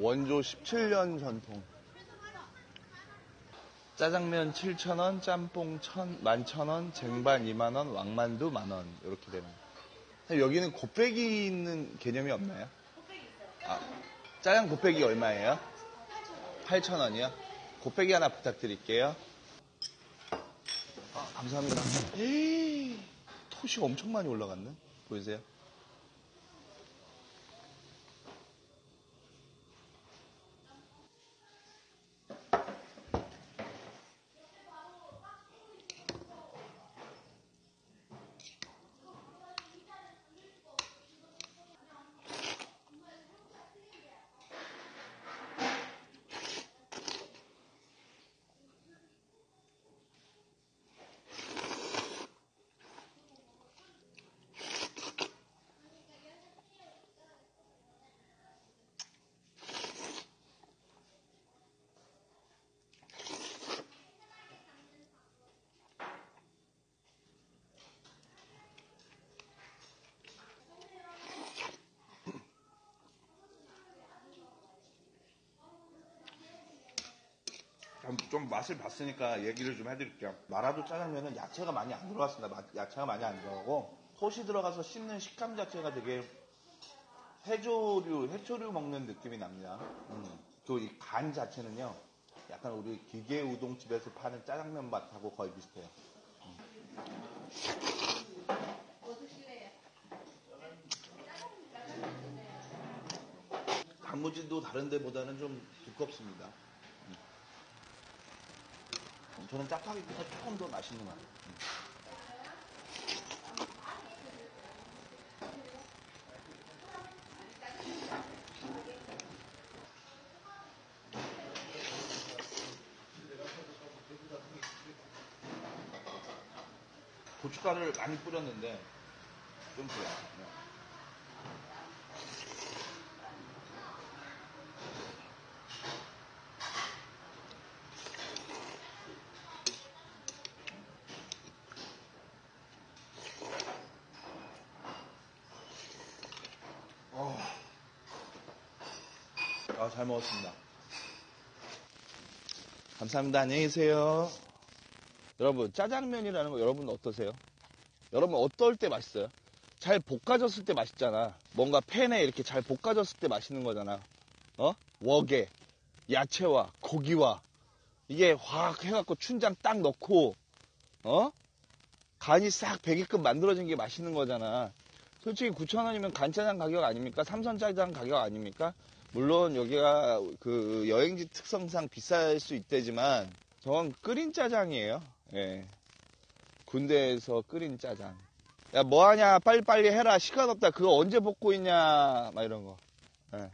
원조 17년 전통. 짜장면 7,000원, 짬뽕 1,000, 11,000원, 쟁반 2만원, 왕만두 만원. 이렇게 되는 여기는 곱빼기 있는 개념이 없나요? 아, 짜장 곱빼기 얼마예요? 8,000원이요? 곱빼기 하나 부탁드릴게요. 아, 감사합니다. 에이, 톳이 엄청 많이 올라갔네. 보이세요? 좀- 좀 맛을 봤으니까 얘기를 좀 해드릴게요. 마라도 짜장면은 야채가 많이 안 들어갔습니다. 마- 야채가 많이 안 들어가고 톳이 들어가서 씹는 식감 자체가 되게 해조류, 해초류 먹는 느낌이 납니다. 또이간 자체는요, 약간 우리 기계 우동집에서 파는 짜장면 맛하고 거의 비슷해요. 단무지도 다른 데보다는 좀 두껍습니다. 저는 짜파게티가 조금 더 맛있는 것 같아요. 고춧가루를 많이 뿌렸는데 좀 그래요. 아, 잘 먹었습니다. 감사합니다. 안녕히 계세요. 여러분, 짜장면이라는 거 여러분 어떠세요? 여러분 어떨 때 맛있어요? 잘 볶아졌을 때 맛있잖아. 뭔가 팬에 이렇게 잘 볶아졌을 때 맛있는 거잖아. 어? 웍에 야채와 고기와 이게 확 해갖고 춘장 딱 넣고 어? 간이 싹 배게끔 만들어진 게 맛있는 거잖아. 솔직히 9,000원이면 간짜장 가격 아닙니까? 삼선짜장 가격 아닙니까? 물론 여기가 그 여행지 특성상 비쌀 수 있대지만 저건 끓인 짜장이에요. 예. 군대에서 끓인 짜장. 야, 뭐 하냐? 빨리빨리 해라. 시간 없다. 그거 언제 볶고 있냐? 막 이런 거. 예.